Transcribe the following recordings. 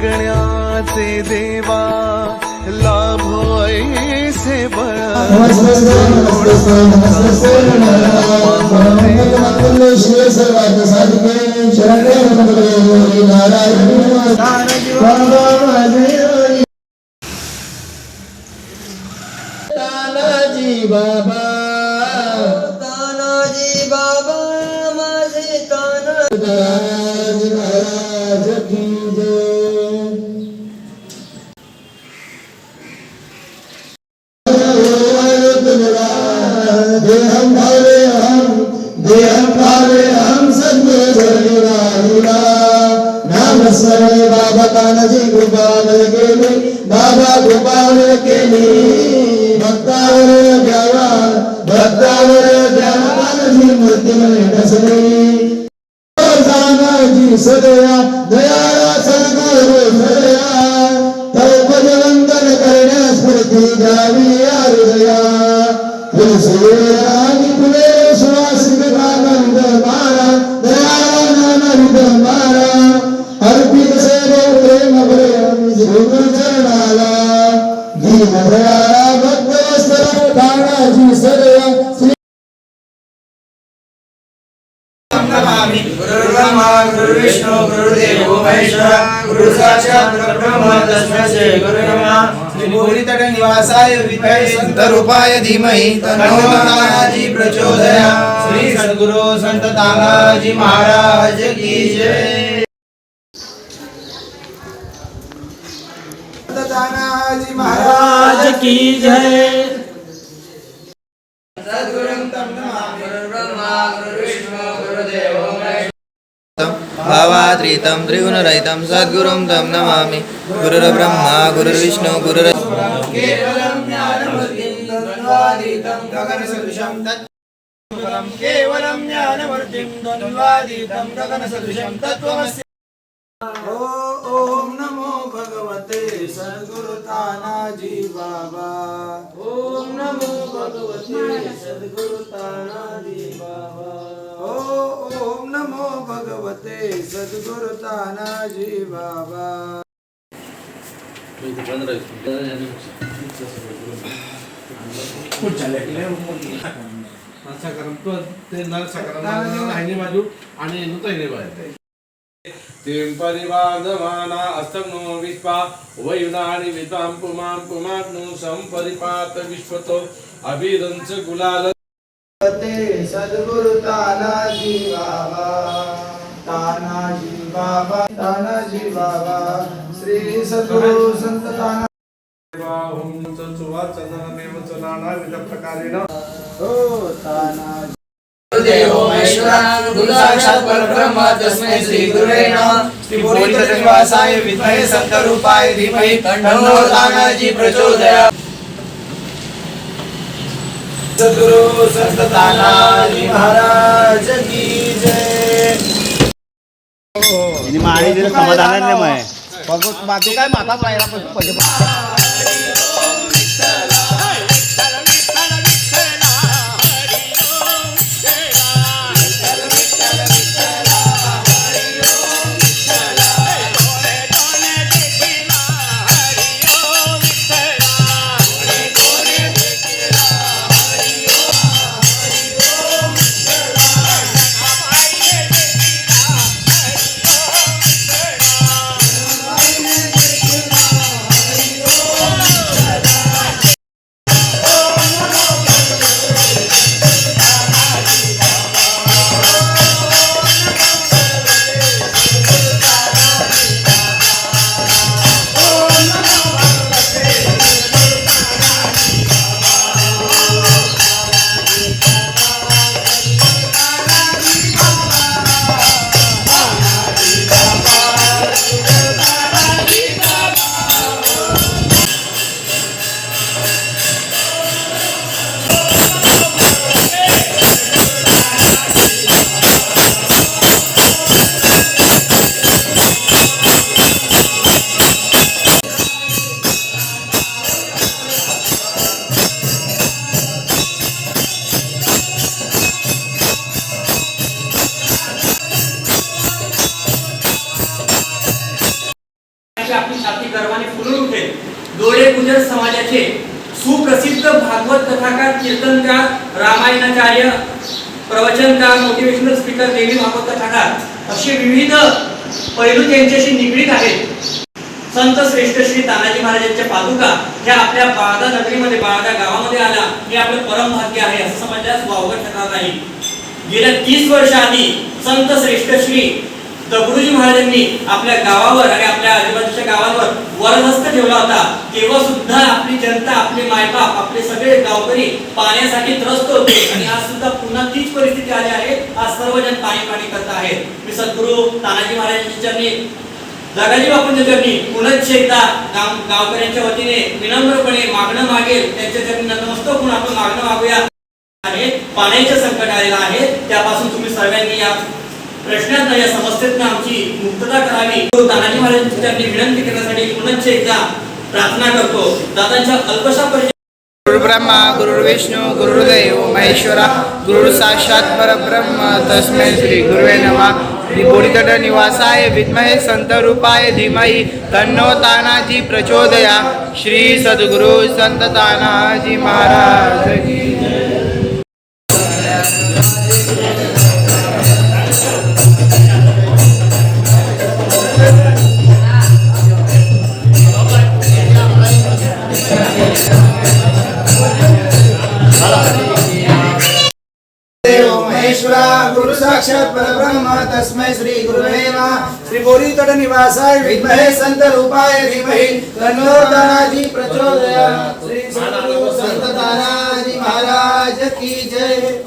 जगण्याचे देवा लाभो ऐसे बळ. नमस्ते देहम भावे हम देहम भावे हम सद्गुरुला नाम स्मरणे बाबा तानाजी गोपाल केली बाबा गोपाल केली भक्तावर द्यावा संतरूपाय धीमहि तन्नो तानाजी प्रचोदयात् श्री सद्गुरु संत तानाजी महाराज की जय। संत तानाजी महाराज की जय। सद्गुरुं तं नमामि। गुरुर्ब्रह्मा गुरुर्विष्णू गुरुर्देवो महेश्वर भावात्रितं त्रिगुणरहितं सद्गुरुं तं नमामि। गुरुर्ब्रह्मा गुरुर्विष्णु गुरुर् गगनसदृशं तत् केवलं ज्ञानमूर्तिं द्वन्द्वातीतं गगनसदृशं तत्त्वमसि ॐ नमो भगवते सद्गुरु तानाजी बाबा ॐ नमो भगवते सद्गुरु तानाजी बाबा ॐ नमो भगवते सद्गुरु तानाजी बाबा संपरिपात विश्वतो अभिरंच गुलाल ते सद्गुरु तानाजी बाबा तानाजी बाबा तानाजी बाबा श्री सद्गुरु संत ताना चंदनमेव च नानाविध प्रकारेण तानाजी देवो महेश्वरा गुरु साक्षात् परब्रह्म तस्मै श्री गुरुवे नमः त्रिपुरीतटनिवासाय विद्महे संतरूपाय धीमहि तन्नो तानाजी प्रचोदयात् सद्गुरु संत तानाजी महाराज की जय माळी दिलं समाधानाने मग बघत मातू काय माता पाहिला पहिले श्री तानाजी महाराजांच्या पादुका ह्या आपल्या बाळदा नगरीमध्ये बाळदा गावामध्ये आल्या. हे आपलं परम भाग्य आहे असं समजल्यास वावगं ठरणार नाही. गेल्या तीस वर्ष आधी संत श्रेष्ठ श्री दगडूजी महाराजांनी आपल्या गावावर आणि आपल्या आजूबाजूच्या गावावर वरदहस्त ठेवला होता. तेव्हा सुद्धा आपली जनता आपले मायबाप आपले सगळे गावकरी पाण्यासाठी त्रस्त होते. आणि आज सुद्धा पुन्हा तीच परिस्थिती आली आहे. आज सर्वजण पाणी पाणी करत आहेत. मी सद्गुरू तानाजी महाराजांच्या दादाजी जगाजी बापूंच्या चरणी पुनश्च एकदा गाव गावकऱ्यांच्या वतीने विनम्रपणे मागणं मागेल. त्यांच्या चरणी नतमस्तक होऊन आपण मागणं मागूया. आहे. पाण्याचे संकट आलेलं आहे. त्यापासून तुम्ही सर्वांनी या प्रश्नात या समस्येतनं आमची मुक्तता करावी. तानाजी महाराजांच्या चरणी विनंती करण्यासाठी पुनश्च एकदा प्रार्थना करतो. दादांच्या अल्पशा परिचय गुरुब्रह्मा गुरुर्विष्णू गुरुर्देव महेश्वरा गुरु साक्षात परब्रह्म. तस्मै श्री गुरुवे नमः. श्री निवासाय विद्महे संत रूपाय धीमहि तन्नो तानाजी प्रचोदया। श्री सद्गुरु संत तानाजी महाराज की बोरी तट निवासाय विद्महे संत रूपाय धीमहि तन्नो तानाजी प्रचोदयात्. श्री संत तानाजी महाराज की जय।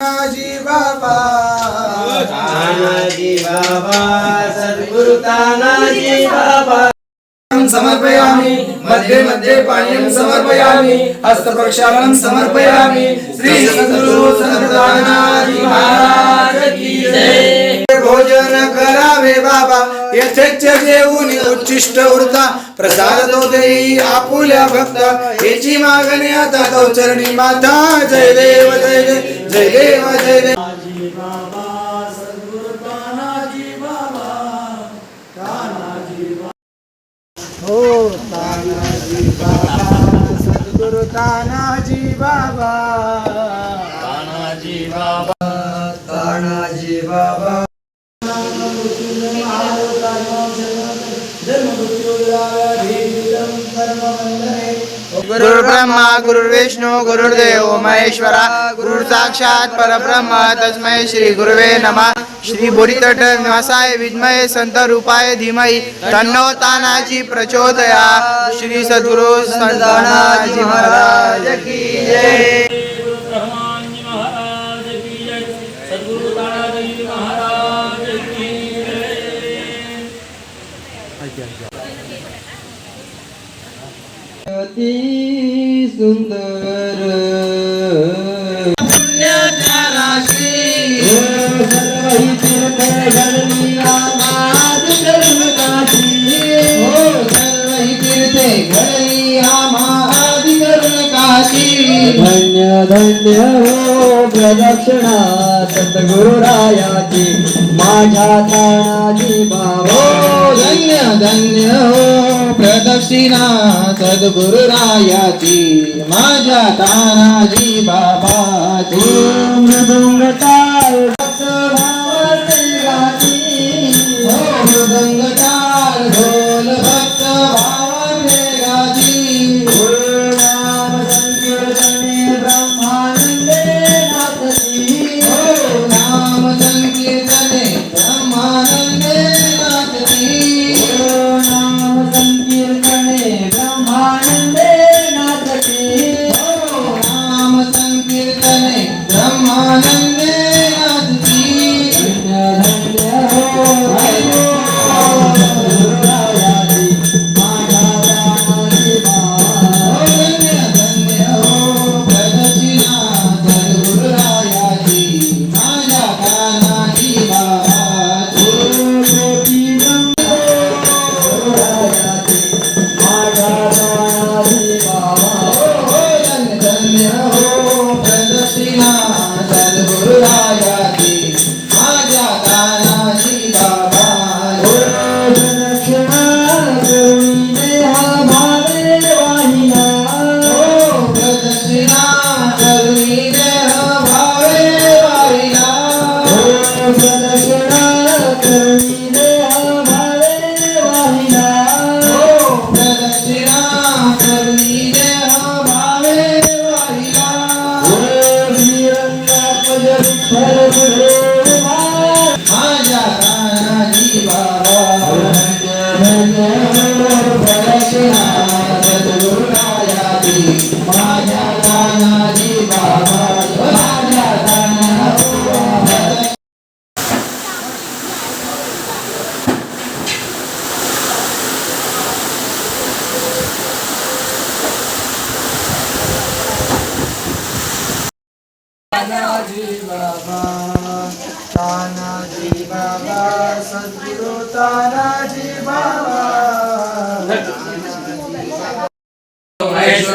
तानाजी बाबा तानाजी बाबा सद्गुरु तानाजी बाबा समर्पयामि मध्ये मध्ये पानीयं समर्पयामि हस्तप्रक्षालनं समर्पयामि श्री सद्गुरु महाराज की जय भोजन करावे बाबा यथेच देऊन उच्चिष्ट उरता प्रसाद तो देई आपुल्या भक्त याची मागणी आता तो चरणी माता जय देव जय देव जय देव जय देव। सद्गुरु तानाजी बाबा. तानाजी बाबा. तानाजी बाबा. गुरुर्ब्रह्मा गुरुर्विष्णू गुरुर्देव महेश्वरा गुरु साक्षात परब्रह्म तस्मै श्री गुरुवे नमः. श्री बोरीतट निवासाय विद्मय संत रूपाय धीमहि तन्नोतानाची प्रचोदया. श्री सद्गुरु संत महाराज की जय. हो प्रदक्षिणा सद्गुरुरायाची माझ्या तानाजी भावो धन्य धन्य हो प्रदक्षिणा सद्गुरुरायाची माझ्या तानाजी बाबाची. मृदुंगता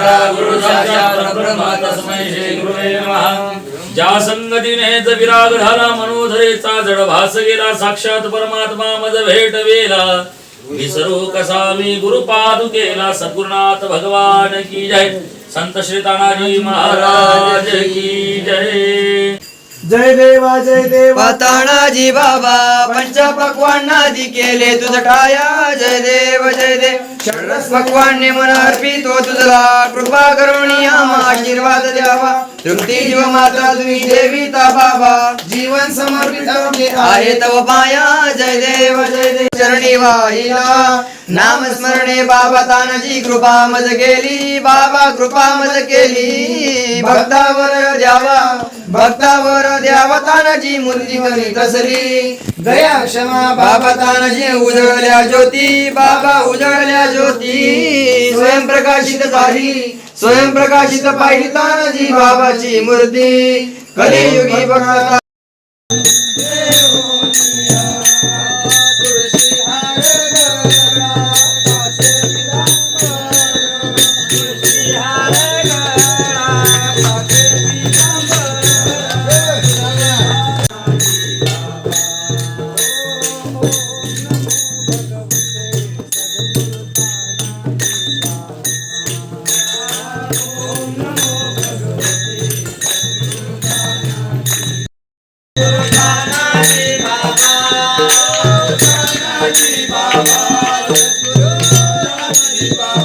महेश्वरा गुरु साक्षात तस्मै श्री गुरुवे नमः ज्या संगतीने विराग झाला मनोधरेचा जड भास गेला साक्षात परमात्मा मज भेट वेला विसरू कसा मी गुरुपादु केला सद्गुरुनाथ भगवान की जय संत श्री तानाजी महाराज की जय जय देवा जय देवा. तानाजी बाबा पंच पक्वान आदि केले तुझ ठाया जय देव जय देव. भगवान ने मन अर्पितो तुझला कृपा करुणी आम्हा आशीर्वाद द्यावा. तृप्ती जीव माता तुम्ही देवीता बाबा. जीवन समर्पित आहे. तव पाया. जय देव जय देव. चरणी वाहिला. नाम स्मरणे बाबा तानाजी कृपा मज केली. बाबा कृपा मज केली. भक्तावर द्यावा. भक्तावर द्यावा तानाजी मूर्ती मनी कसली दया क्षमा बाबा तानाजी उजळल्या ज्योती. बाबा उजळल्या ज्योती. स्वयंप्रकाशित झाली स्वयंप्रकाशित पाहिली तानाजी बाबाची मूर्ती. कलियुगी भक्त Viva!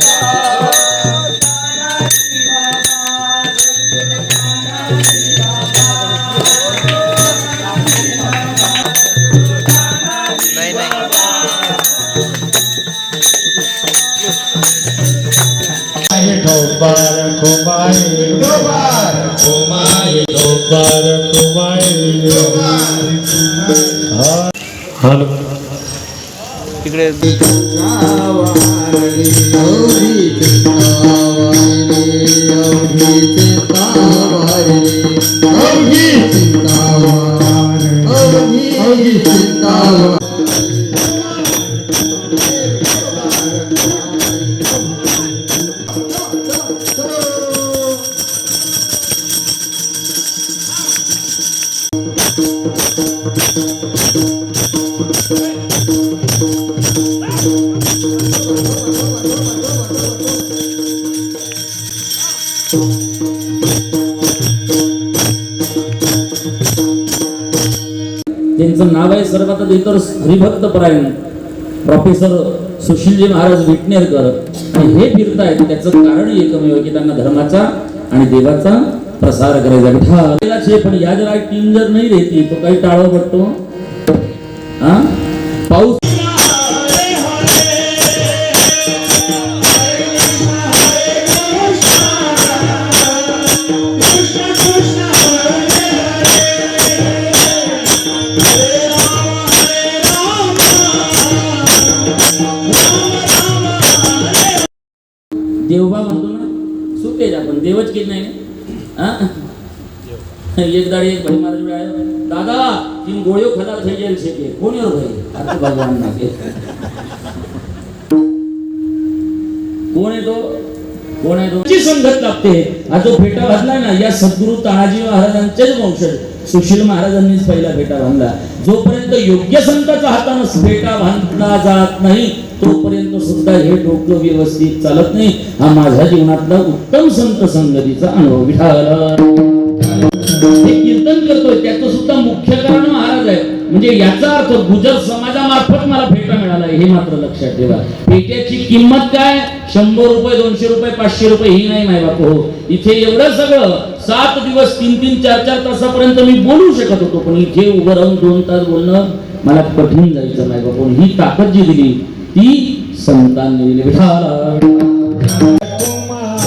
इतर हरिभक्त परायण प्रोफेसर सुशीलजी महाराज विटनेरकर आणि हे फिरतायत त्याचं कारण एकमेव की त्यांना धर्माचा आणि देवाचा प्रसार करायचा विठ्ठलाच पण या जरा टीम जर नाही देती तो काही टाळव पडतो. हा? देवबा म्हणतो ना सुटेज आपण देवच केली नाही ना हा? एक दाडी एक भाई महाराज आयो दादा तीन गोळ्यो खराब થઈ ગયેલ છે કે કોણ એવો ભાઈ આ તો ભગવાન ના કે कोण आहे तो कोण आहे तो ची संगत लागते हा जो फेटा बांधलाय ना या सद्गुरु तानाजी महाराजांचेच वंशज सुशील महाराजांनीच पहिला फेटा बांधला जोपर्यंत योग्य संताच्या हातानं फेटा बांधला जात नाही तोपर्यंत सुद्धा हे डोकं व्यवस्थित चालत नाही. हा माझ्या जीवनातला उत्तम संत संगतीचा अनुभव विठाला. कीर्तन करतोय त्याचं सुद्धा मुख्य कारण महाराज आहे. म्हणजे याचा अर्थ गुजर समाजामार्फत मला फेटा मिळाला हे मात्र लक्षात ठेवा. फेट्याची किंमत काय? शंभर रुपये दोनशे रुपये पाचशे रुपये ही नाही माय बाप. हो इथे एवढं सगळं सात दिवस तीन तीन चार चार तासापर्यंत मी बोलू शकत होतो पण इथे उभं राहून दोन तास बोलणं मला कठीण जायचं माय बाप. ही ताकद जी दिली ती संतांनी दिली विठाला Kumaर